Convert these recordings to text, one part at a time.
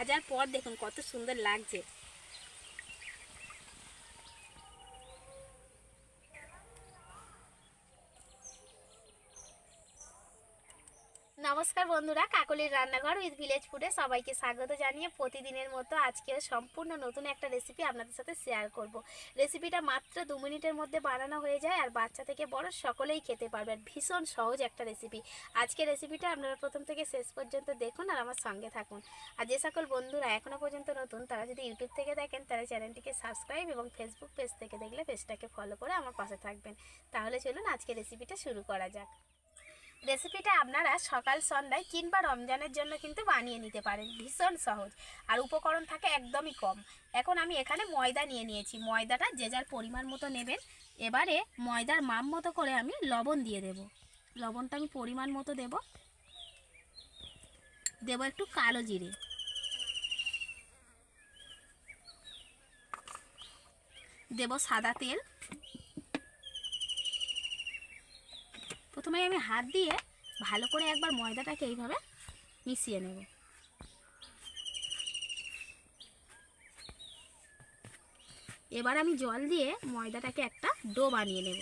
ভাজার পর দেখুন কত সুন্দর লাগছে। নমস্কার বন্ধুরা, কাকলির রান্নাঘর উইথ ভিলেজ ফুডে সবাইকে স্বাগত জানিয়ে প্রতিদিনের মতো আজকে সম্পূর্ণ নতুন একটা রেসিপি আপনাদের সাথে শেয়ার করব। রেসিপিটা মাত্র দু মিনিটের মধ্যে বানানো হয়ে যায় আর বাচ্চা থেকে বড় সকলেই খেতে পারবে আর ভীষণ সহজ একটা রেসিপি আজকে রেসিপিটা আপনারা প্রথম থেকে শেষ পর্যন্ত দেখুন আর আমার সঙ্গে থাকুন। আর যে সকল বন্ধুরা এখনও পর্যন্ত নতুন, তারা যদি ইউটিউব থেকে দেখেন, তারা চ্যানেলটিকে সাবস্ক্রাইব এবং ফেসবুক পেজ থেকে দেখলে পেজটাকে ফলো করে আমার পাশে থাকবেন। তাহলে চলুন আজকে রেসিপিটা শুরু করা যাক। রেসিপিটা আপনারা সকাল সন্ধ্যায় কিংবা রমজানের জন্য কিন্তু বানিয়ে নিতে পারেন। ভীষণ সহজ। আর উপকরণ থাকে একদমই কম। এখন আমি এখানে ময়দা নিয়ে নিয়েছি। ময়দাটা যে যার পরিমাণ মতো নেবেন। এবারে ময়দার মাপ মতো করে আমি লবণ দিয়ে দেব। লবণটা আমি পরিমাণ মতো দেব। দেব একটু কালো জিরে। দেব সাদা তেল। প্রথমে আমি হাত দিয়ে ভালো করে একবার ময়দাটাকে এইভাবে মিশিয়ে নেব। এবার আমি জল দিয়ে ময়দাটাকে একটা ডো বানিয়ে নেব।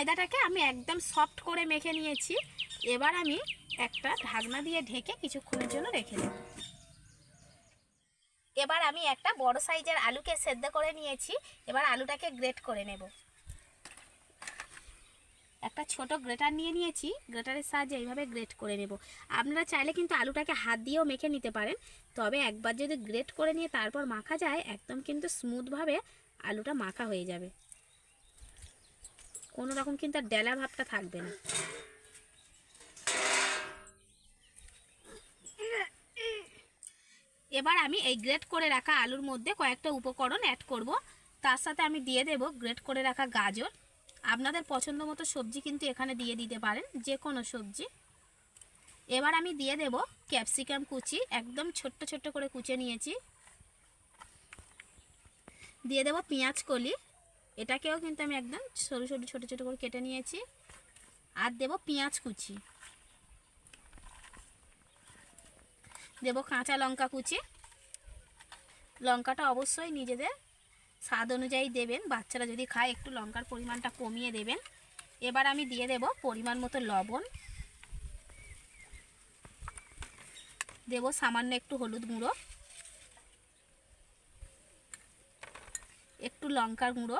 ময়দাটাকে আমি একদম সফট করে মেখে নিয়েছি। এবার আমি একটা ঢাকনা দিয়ে ঢেকে কিছুক্ষণের জন্য রেখে দেব। এবার আমি একটা বড় সাইজের আলুকে সেদ্ধ করে নিয়েছি। এবার আলুটাকে গ্রেট করে নেব। একটা ছোট গ্রেটার নিয়ে নিয়েছি। গ্রেটারের সাহায্যে এইভাবে গ্রেট করে নেব। আপনারা চাইলে কিন্তু আলুটাকে হাত দিয়েও মেখে নিতে পারেন। তবে একবার যদি গ্রেট করে নিয়ে তারপর মাখা যায়, একদম কিন্তু স্মুথভাবে আলুটা মাখা হয়ে যাবে। কোনো রকম কিন্তু আর ডেলা ভাবটা থাকবে না। এবার আমি এই গ্রেট করে রাখা আলুর মধ্যে কয়েকটা উপকরণ অ্যাড করব। তার সাথে আমি দিয়ে দেব গ্রেট করে রাখা গাজর। আপনাদের পছন্দ মতো সবজি কিন্তু এখানে দিয়ে দিতে পারেন, যে কোনো সবজি। এবার আমি দিয়ে দেব ক্যাপসিকাম কুচি, একদম ছোট্ট ছোট্ট করে কুচে নিয়েছি। দিয়ে দেব পেঁয়াজ কলি। এটাকেও কিন্তু আমি একদম সরু সরু, ছোটো ছোটো করে কেটে নিয়েছি। আর দেব পেঁয়াজ কুচি। দেব কাঁচা লঙ্কা কুচি। লঙ্কাটা অবশ্যই নিজেদের স্বাদ অনুযায়ী দেবেন। বাচ্চারা যদি খায়, একটু লঙ্কার পরিমাণটা কমিয়ে দেবেন। এবার আমি দিয়ে দেব পরিমাণ মতো লবণ। দেব সামান্য একটু হলুদ গুঁড়ো। একটু লঙ্কার গুঁড়ো।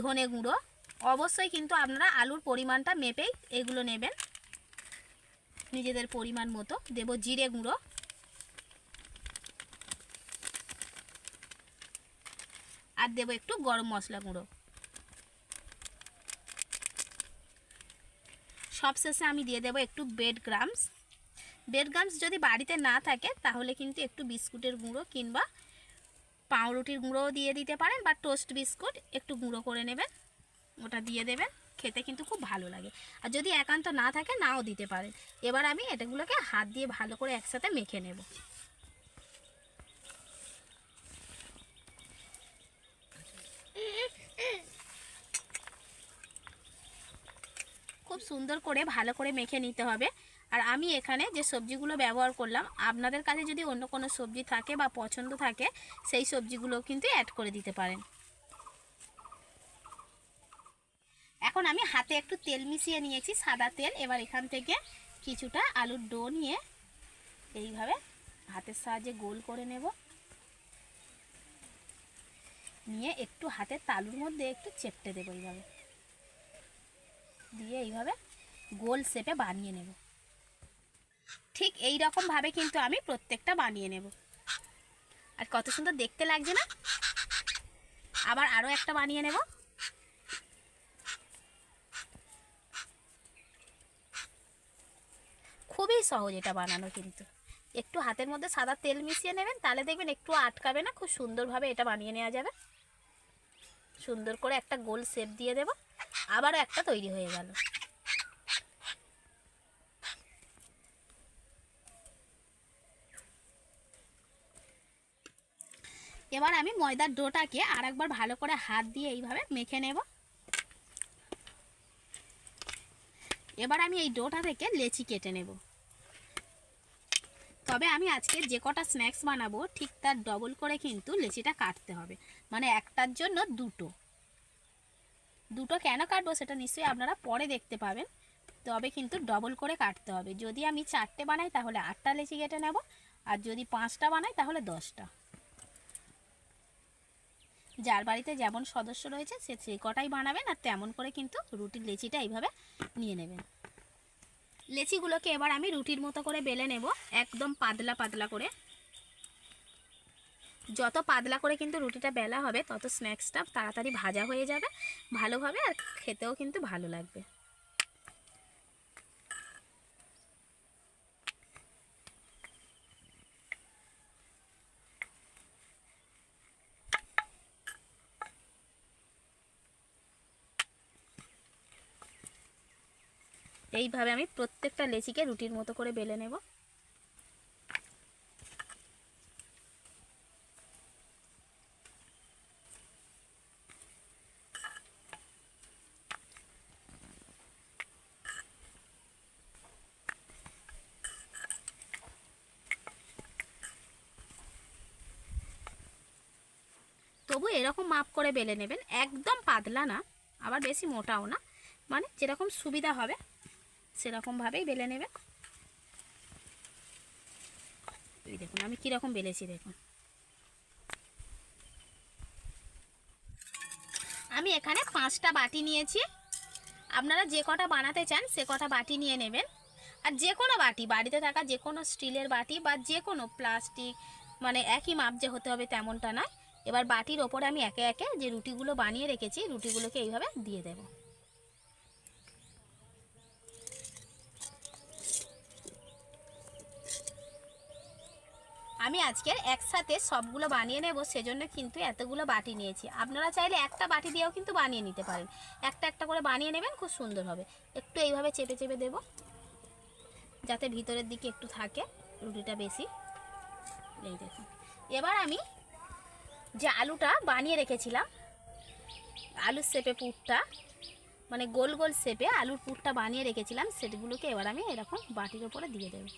ধনে গুঁড়ো। অবশ্যই কিন্তু আপনারা আলুর পরিমাণটা মেপেই এগুলো নেবেন। নিজেদের পরিমাণ মতো। দেব জিরে গুঁড়ো। আর দেব একটু গরম মশলা গুঁড়ো। সবশেষে আমি দিয়ে দেব একটু বেড গ্রামস বেড গ্রামস যদি বাড়িতে না থাকে, তাহলে কিন্তু একটু বিস্কুটের গুঁড়ো কিংবা পাউরুটির গুঁড়োও দিয়ে দিতে পারেন বা টোস্ট বিস্কুট একটু গুঁড়ো করে নেবেন। ওটা দিয়ে দেবেন। খেতে কিন্তু খুব ভালো লাগে। আর যদি একান্ত না থাকে, নাও দিতে পারেন। এবার আমি এটাগুলোকে হাত দিয়ে ভালো করে একসাথে মেখে নেব। খুব সুন্দর করে ভালো করে মেখে নিতে হবে। আর আমি এখানে যে সবজিগুলো ব্যবহার করলাম, আপনাদের কাছে যদি অন্য কোনো সবজি থাকে বা পছন্দ থাকে, সেই সবজিগুলো কিন্তু অ্যাড করে দিতে পারেন। এখন আমি হাতে একটু তেল মিশিয়ে নিয়েছি, সাদা তেল। এবার এখান থেকে কিছুটা আলুর ডো নিয়ে এইভাবে হাতের সাহায্যে গোল করে নেব। নিয়ে একটু হাতের তালুর মধ্যে একটু চেপটে দেবো এইভাবে। দিয়ে এইভাবে গোল শেপে বানিয়ে নেব। ঠিক এই রকমভাবে কিন্তু আমি প্রত্যেকটা বানিয়ে নেব। আর কত সুন্দর দেখতে লাগছে না? আবার আরও একটা বানিয়ে নেব। খুবই সহজ এটা বানানো কিন্তু। একটু হাতের মধ্যে সাদা তেল মিশিয়ে নেবেন, তাহলে দেখবেন একটু আটকাবে না, খুব সুন্দরভাবে এটা বানিয়ে নেওয়া যাবে। সুন্দর করে একটা গোল শেপ দিয়ে দেব, আবারও একটা তৈরি হয়ে গেল। এবার আমি ময়দার ডোটাকে আর একবার ভালো করে হাত দিয়ে এইভাবে মেখে নেব। এবার আমি এই ডোটা থেকে লেচি কেটে নেব। তবে আমি আজকে যে কটা স্ন্যাক্স বানাবো, ঠিক তার ডবল করে কিন্তু লেচিটা কাটতে হবে। মানে একটার জন্য দুটো। দুটো কেন কাটবো সেটা নিশ্চয়ই আপনারা পরে দেখতে পাবেন। তবে কিন্তু ডবল করে কাটতে হবে। যদি আমি চারটে বানাই তাহলে আটটা লেচি কেটে নেব, আর যদি পাঁচটা বানাই তাহলে দশটা। যার বাড়িতে যেমন সদস্য রয়েছে, সে সেই কটাই বানাবেন আর তেমন করে কিন্তু রুটির লেচিটা এইভাবে নিয়ে নেবেন। লেচিগুলোকে এবার আমি রুটির মতো করে বেলে নেব, একদম পাতলা পাতলা করে। যত পাতলা করে কিন্তু রুটিটা বেলা হবে, তত স্ন্যাক্সটা তাড়াতাড়ি ভাজা হয়ে যাবে, ভালোভাবে আর খেতেও কিন্তু ভালো লাগবে। এইভাবে আমি প্রত্যেকটা লেচিকে রুটির মতো করে বেলে নেব। তবু এরকম মাপ করে বেলে নেবেন, একদম পাতলা না, আবার বেশি মোটাও না মানে যেরকম সুবিধা হবে। সেরকমভাবেই বেলে নেবে। এই দেখুন, আমি কীরকম বেলেছি দেখুন। আমি এখানে পাঁচটা বাটি নিয়েছি। আপনারা যে কটা বানাতে চান, সে কটা বাটি নিয়ে নেবেন। আর যে কোনো বাটি, বাড়িতে থাকা যে কোনো স্টিলের বাটি বা যে কোনো প্লাস্টিক মানে একই মাপ যে হতে হবে তেমনটা নয়। এবার বাটির ওপরে আমি একে একে যে রুটিগুলো বানিয়ে রেখেছি, রুটিগুলোকে এইভাবে দিয়ে দেবো। আমি আজকের একসাথে সবগুলো বানিয়ে নেব, সেজন্য কিন্তু এতগুলো বাটি নিয়েছি। আপনারা চাইলে একটা বাটি দিয়েও কিন্তু বানিয়ে নিতে পারেন। একটা একটা করে বানিয়ে নেবেন, খুব সুন্দর হবে। একটু এইভাবে চেপে চেপে দেব, যাতে ভিতরের দিকে একটু থাকে রুটিটা বেশি। এই দেখুন। এবার আমি যে আলুটা বানিয়ে রেখেছিলাম, আলুর শেপে পুরটা মানে গোল গোল শেপে আলুর পুরটা বানিয়ে রেখেছিলাম, সেগুলোকে এবার আমি এরকম বাটির ওপরে দিয়ে দেবো।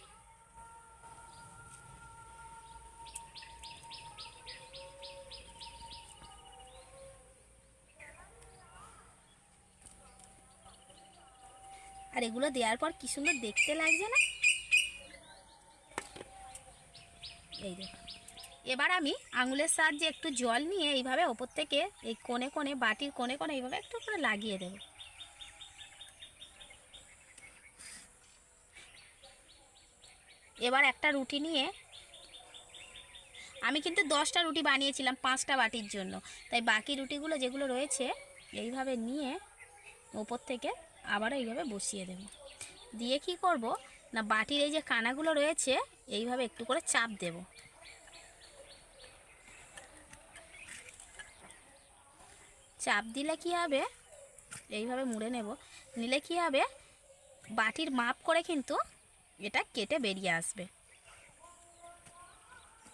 আর এগুলো দেওয়ার পর কি সুন্দর দেখতে লাগছে না? এই দেখো। এবার আমি আঙুলের সাহায্যে একটু জল নিয়ে এইভাবে ওপর থেকে এই কোণে কোণে, বাটির কোণে কোণে এইভাবে একটু করে লাগিয়ে দেব। এবার একটা রুটি নিয়ে আমি কিন্তু দশটা রুটি বানিয়েছিলাম পাঁচটা বাটির জন্য। তাই বাকি রুটিগুলো যেগুলো রয়েছে, এইভাবে নিয়ে ওপর থেকে আবারও এইভাবে বসিয়ে দেব। দিয়ে কি করব? না, বাটির এই যে কানাগুলো রয়েছে, এইভাবে একটু করে চাপ দেব। চাপ দিলে কি হবে? এইভাবে মুড়ে নেব। নিলে কি হবে? বাটির মাপ করে কিন্তু এটা কেটে বেরিয়ে আসবে।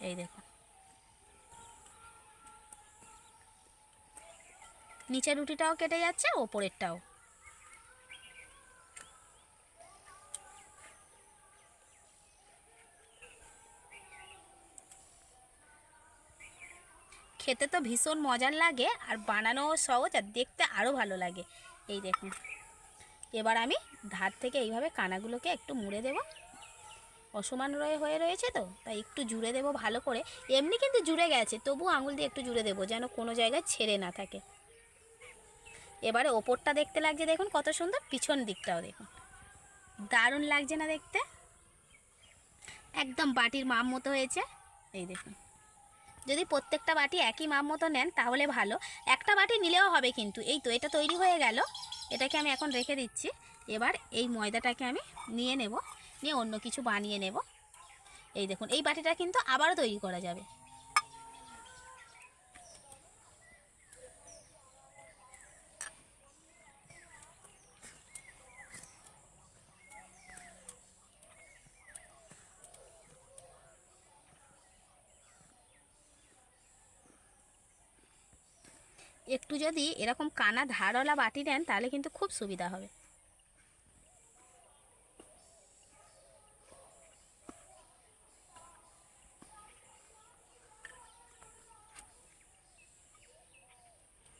এই দেখো। নিচের রুটিটাও কেটে যাচ্ছে, ওপরেরটাও। খেতে তো ভীষণ মজার লাগে আর বানানোও সহজ আর দেখতে আরও ভালো লাগে। এই দেখুন। এবার আমি ধার থেকে এইভাবে কানাগুলোকে একটু মুড়ে দেব। অসমান রয়ে হয়ে রয়েছে তো, তাই একটু জুড়ে দেব ভালো করে। এমনি কিন্তু জুড়ে গেছে, তবু আঙুল দিয়ে একটু জুড়ে দেবো যেন কোনো জায়গায় ছেড়ে না থাকে। এবারে ওপরটা দেখতে লাগছে, দেখুন কত সুন্দর, পিছন দিকটাও দেখুন। দারুণ লাগছে না দেখতে? একদম বাটির মাম মতো হয়েছে। এই দেখুন। যদি প্রত্যেকটা বাটি একই মাপ মতো নেন, তাহলে ভালো। একটা বাটি নিলেও হবে কিন্তু। এই তো, এটা তৈরি হয়ে গেল। এটাকে আমি এখন রেখে দিচ্ছি। এবার এই ময়দাটাকে আমি নিয়ে নেব। নিয়ে অন্য কিছু বানিয়ে নেব। এই দেখুন, এই বাটিটা কিন্তু আবারও তৈরি করা যাবে। একটু যদি এরকম কানা ধারওয়ালা বাটি দেন তাহলে কিন্তু খুব সুবিধা হবে।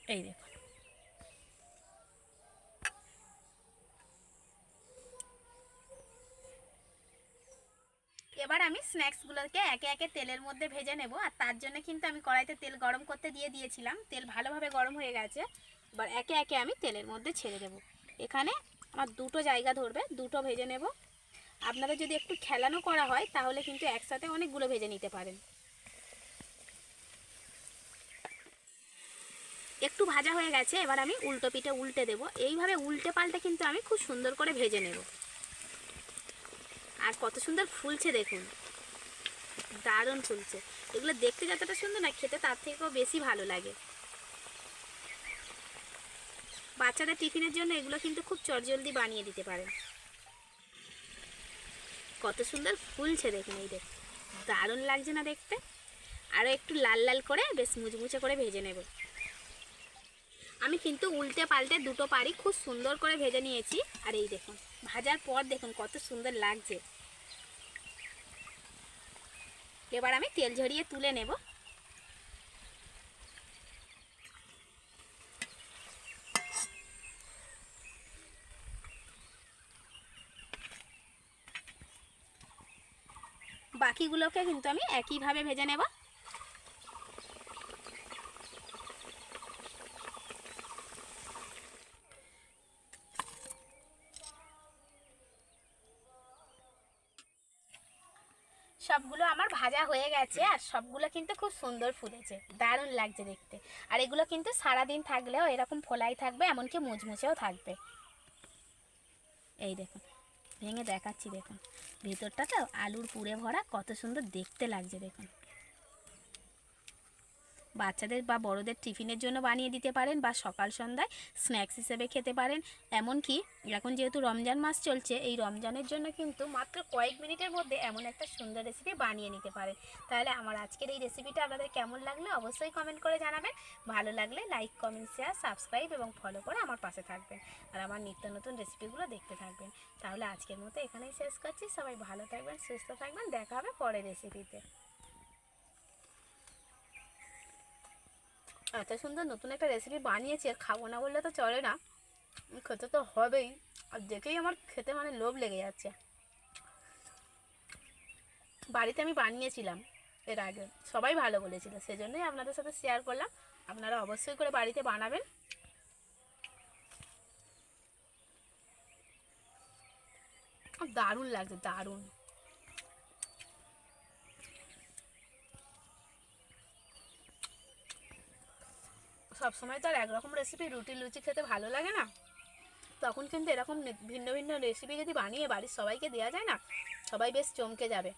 এই দেখুন। এবার আমি স্ন্যাক্সগুলোকে একে একে তেলের মধ্যে ভেজে নেব, আর তার জন্য কিন্তু আমি কড়াইতে তেল গরম করতে দিয়ে দিয়েছিলাম। তেল ভালোভাবে গরম হয়ে গেছে, এবার একে একে আমি তেলের মধ্যে ছেড়ে দেব। এখানে আমার দুটো জায়গা ধরবে, দুটো ভেজে নেব। আপনারা যদি একটু খেলানো করা হয়, তাহলে কিন্তু একসাথে অনেকগুলো ভেজে নিতে পারেন। একটু ভাজা হয়ে গেছে, এবার আমি উল্টো পিঠে উল্টে দেব। এইভাবে উল্টে পাল্টে কিন্তু আমি খুব সুন্দর করে ভেজে নেব। আর কত সুন্দর ফুলছে দেখুন। দারুণ ফুলছে। এগুলো দেখতে যতটা সুন্দর না, খেতে তার থেকেও বেশি ভালো লাগে। বাচ্চাদের টিফিনের জন্য এগুলো কিন্তু খুব চটজলদি বানিয়ে দিতে পারেন কত সুন্দর ফুলছে দেখুন এই দেখ দারুণ লাগছে না দেখতে? আরও একটু লাল লাল করে, বেশ মুচমুচে করে ভেজে নেব। আমি কিন্তু উল্টে পাল্টে দুটো পাড়ি খুব সুন্দর করে ভেজে নিয়েছি। আর এই দেখুন, ভাজার পর দেখুন কত সুন্দর লাগছে। এবার আমি তেল ঝরিয়ে তুলে নেব। বাকিগুলোকে কিন্তু আমি একইভাবে ভেজে নেব। সবগুলো আমার ভাজা হয়ে গেছে আর সবগুলো কিন্তু খুব সুন্দর ফুলেছে। দারুণ লাগছে দেখতে। আর এগুলো কিন্তু সারাদিন থাকলেও এরকম ফোলাই থাকবে, এমনকি মুচমুচেও থাকবে। এই দেখুন, ভেঙে দেখাচ্ছি দেখুন। ভেতরটা তো আলুর পুড়ে ভরা, কত সুন্দর দেখতে লাগছে দেখুন। বাচ্চাদের বা বড়দের টিফিনের জন্য বানিয়ে দিতে পারেন বা সকাল সন্ধ্যায় স্ন্যাক্স হিসেবে খেতে পারেন। এমনকি এখন যেহেতু রমজান মাস চলছে, এই রমজানের জন্য কিন্তু মাত্র কয়েক মিনিটের মধ্যে এমন একটা সুন্দর রেসিপি বানিয়ে নিতে পারেন। তাহলে আমার আজকের এই রেসিপিটা আপনাদের কেমন লাগল অবশ্যই কমেন্ট করে জানাবেন। ভালো লাগলে লাইক কমেন্ট শেয়ার সাবস্ক্রাইব এবং ফলো করে আমার পাশে থাকবেন। আর আমার নিত্য নতুন রেসিপিগুলো দেখতে থাকবেন। তাহলে আজকের মতো এখানেই শেষ করছি। সবাই ভালো থাকবেন, সুস্থ থাকবেন। দেখা হবে পরের রেসিপিতে এত সুন্দর নতুন একটা রেসিপি বানিয়েছি আর খাব না বললে তো চলে না। খেতে তো হবেই। আর দেখেই আমার খেতে মানে লোভ লেগে যাচ্ছে। বাড়িতে আমি বানিয়েছিলাম এর আগে। সবাই ভালো বলেছিল, সেজন্যই আপনাদের সাথে শেয়ার করলাম। আপনারা অবশ্যই করে বাড়িতে বানাবেন। দারুণ লাগছে, দারুণ। সবসময় তো আর একরকম রেসিপি রুটি লুচি খেতে ভালো লাগে না। তখন কিন্তু এরকম ভিন্ন ভিন্ন রেসিপি যদি বানিয়ে বাড়ির সবাইকে দেওয়া যায় না, সবাই বেশ চমকে যাবে।